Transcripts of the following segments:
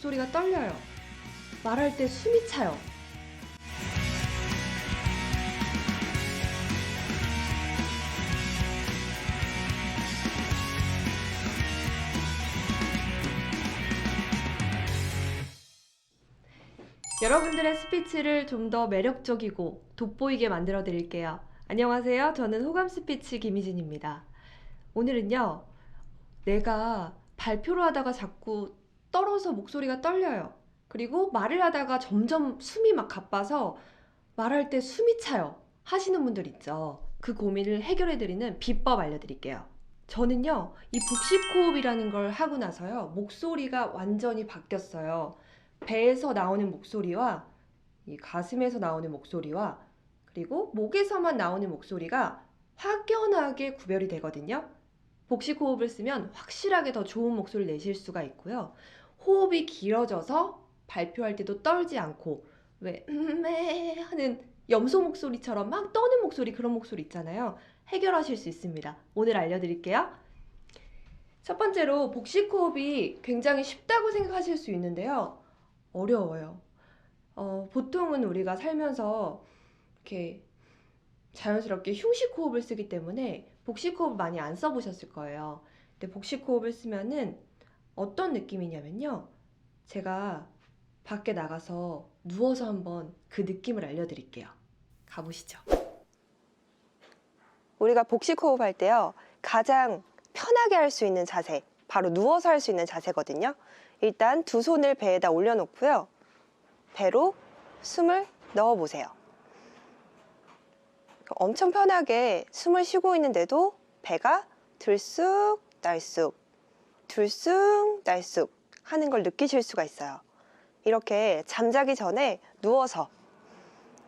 목소리가 떨려요. 말할 때 숨이 차요. 여러분들의 스피치를 좀 더 매력적이고 돋보이게 만들어 드릴게요. 안녕하세요. 저는 호감 스피치 김희진입니다. 오늘은요, 내가 발표를 하다가 자꾸 떨어서 목소리가 떨려요. 그리고 말을 하다가 점점 숨이 막 가빠서 말할 때 숨이 차요. 하시는 분들 있죠. 그 고민을 해결해 드리는 비법 알려드릴게요. 저는요, 이 복식호흡이라는 걸 하고 나서요, 목소리가 완전히 바뀌었어요. 배에서 나오는 목소리와 이 가슴에서 나오는 목소리와 그리고 목에서만 나오는 목소리가 확연하게 구별이 되거든요. 복식 호흡을 쓰면 확실하게 더 좋은 목소리를 내실 수가 있고요. 호흡이 길어져서 발표할 때도 떨지 않고 왜 음메 하는 염소 목소리처럼 막 떠는 목소리 그런 목소리 있잖아요. 해결하실 수 있습니다. 오늘 알려드릴게요. 첫 번째로 복식 호흡이 굉장히 쉽다고 생각하실 수 있는데요. 어려워요. 어, 보통은 우리가 살면서 이렇게 자연스럽게 흉식 호흡을 쓰기 때문에 복식 호흡 많이 안 써보셨을 거예요. 근데 복식 호흡을 쓰면은 어떤 느낌이냐면요. 제가 밖에 나가서 누워서 한번 그 느낌을 알려드릴게요. 가보시죠. 우리가 복식 호흡 할 때요. 가장 편하게 할 수 있는 자세, 바로 누워서 할 수 있는 자세거든요. 일단 두 손을 배에다 올려놓고요. 배로 숨을 넣어 보세요. 엄청 편하게 숨을 쉬고 있는데도 배가 들쑥 날쑥, 들쑥 날쑥 하는 걸 느끼실 수가 있어요. 이렇게 잠자기 전에 누워서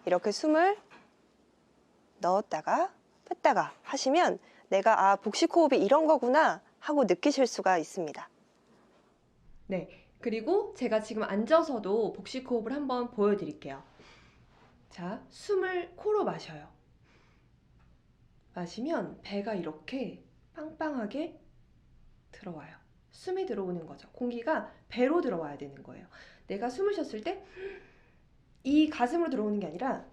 이렇게 숨을 넣었다가 뺐다가 하시면 내가 아 복식 호흡이 이런 거구나 하고 느끼실 수가 있습니다. 네. 그리고 제가 지금 앉아서도 복식 호흡을 한번 보여드릴게요. 자, 숨을 코로 마셔요. 마시면 배가 이렇게 빵빵하게 들어와요. 숨이 들어오는 거죠. 공기가 배로 들어와야 되는 거예요. 내가 숨을 쉬었을 때 이 가슴으로 들어오는 게 아니라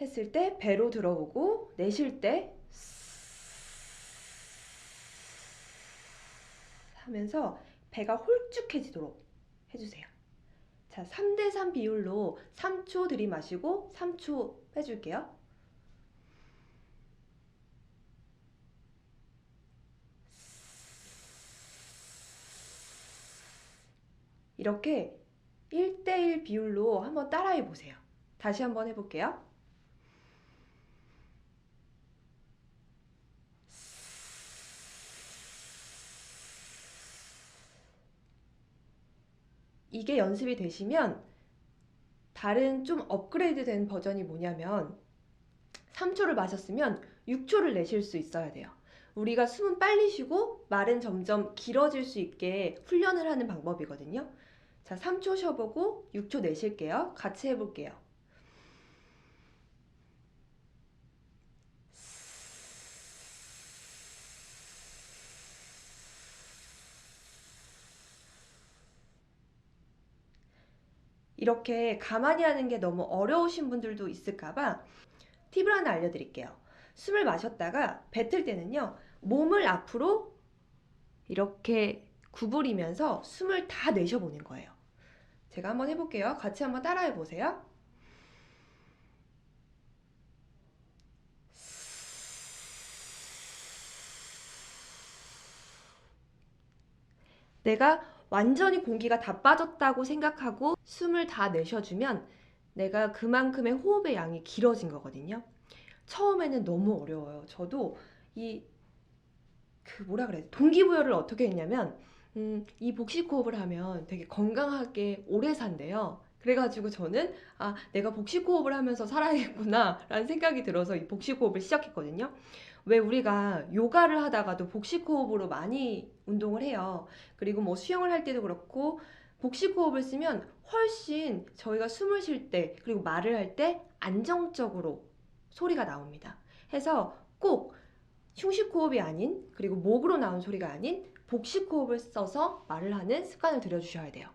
했을 때 배로 들어오고 내쉴 때 하면서 배가 홀쭉해지도록 해주세요. 자, 3대3 비율로 3초 들이마시고 3초 빼줄게요. 이렇게 1대1 비율로 한번 따라해 보세요. 다시 한번 해볼게요. 이게 연습이 되시면 다른 좀 업그레이드 된 버전이 뭐냐면 3초를 마셨으면 6초를 내쉴 수 있어야 돼요. 우리가 숨은 빨리 쉬고 말은 점점 길어질 수 있게 훈련을 하는 방법이거든요. 자, 3초 쉬어보고 6초 내쉴게요. 같이 해볼게요. 이렇게 가만히 하는 게 너무 어려우신 분들도 있을까봐 팁을 하나 알려드릴게요. 숨을 마셨다가 뱉을 때는요, 몸을 앞으로 이렇게 구부리면서 숨을 다 내쉬어보는 거예요. 제가 한번 해볼게요. 같이 한번 따라해 보세요. 내가 완전히 공기가 다 빠졌다고 생각하고 숨을 다 내쉬어주면 내가 그만큼의 호흡의 양이 길어진 거거든요. 처음에는 너무 어려워요. 저도 이, 그 뭐라 그래, 동기부여를 어떻게 했냐면, 음, 이 복식 호흡을 하면 되게 건강하게 오래 산대요. 그래가지고 저는, 아, 내가 복식 호흡을 하면서 살아야겠구나, 라는 생각이 들어서 이 복식 호흡을 시작했거든요. 왜 우리가 요가를 하다가도 복식 호흡으로 많이 운동을 해요. 그리고 뭐 수영을 할 때도 그렇고, 복식 호흡을 쓰면 훨씬 저희가 숨을 쉴 때, 그리고 말을 할 때 안정적으로 소리가 나옵니다. 해서 꼭 흉식 호흡이 아닌 그리고 목으로 나온 소리가 아닌 복식 호흡을 써서 말을 하는 습관을 들여주셔야 돼요.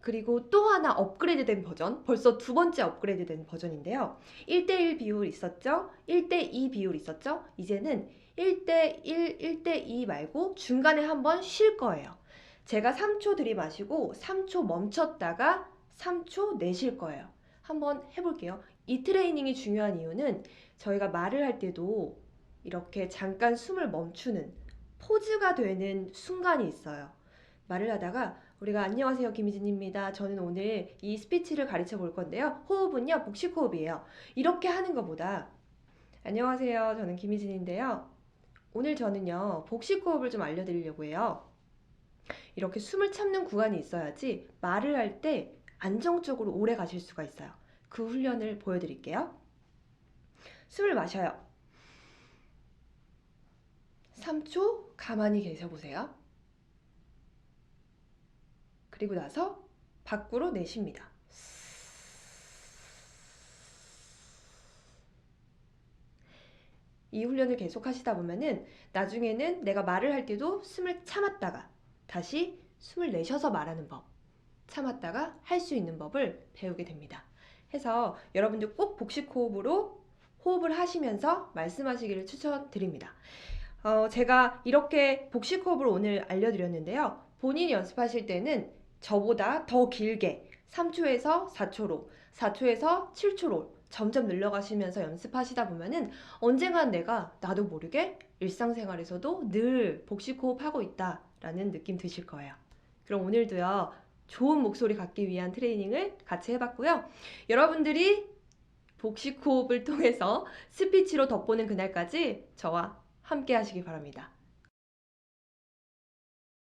그리고 또 하나 업그레이드된 버전, 벌써 두 번째 업그레이드된 버전인데요. 1대1 비율 있었죠? 1대2 비율 있었죠? 이제는 1대1, 1대2 말고 중간에 한번 쉴 거예요. 제가 3초 들이마시고 3초 멈췄다가 3초 내쉴 거예요. 한번 해볼게요. 이 트레이닝이 중요한 이유는 저희가 말을 할 때도 이렇게 잠깐 숨을 멈추는 포즈가 되는 순간이 있어요. 말을 하다가 우리가 안녕하세요 김희진입니다. 저는 오늘 이 스피치를 가르쳐 볼 건데요. 호흡은요 복식 호흡이에요. 이렇게 하는 것보다 안녕하세요 저는 김희진인데요. 오늘 저는요 복식 호흡을 좀 알려드리려고 해요. 이렇게 숨을 참는 구간이 있어야지 말을 할 때 안정적으로 오래 가실 수가 있어요. 그 훈련을 보여드릴게요. 숨을 마셔요. 3초 가만히 계셔 보세요. 그리고 나서 밖으로 내쉽니다. 이 훈련을 계속 하시다 보면은 나중에는 내가 말을 할 때도 숨을 참았다가 다시 숨을 내쉬어서 말하는 법, 참았다가 할 수 있는 법을 배우게 됩니다. 해서 여러분들 꼭 복식 호흡으로 호흡을 하시면서 말씀하시기를 추천드립니다. 어, 제가 이렇게 복식 호흡을 오늘 알려드렸는데요. 본인이 연습하실 때는 저보다 더 길게 3초에서 4초로, 4초에서 7초로 점점 늘려가시면서 연습하시다 보면은 언젠간 내가 나도 모르게 일상생활에서도 늘 복식 호흡하고 있다라는 느낌 드실 거예요. 그럼 오늘도요. 좋은 목소리 갖기 위한 트레이닝을 같이 해봤고요. 여러분들이 복식 호흡을 통해서 스피치로 덧보는 그날까지 저와 함께 하시기 바랍니다.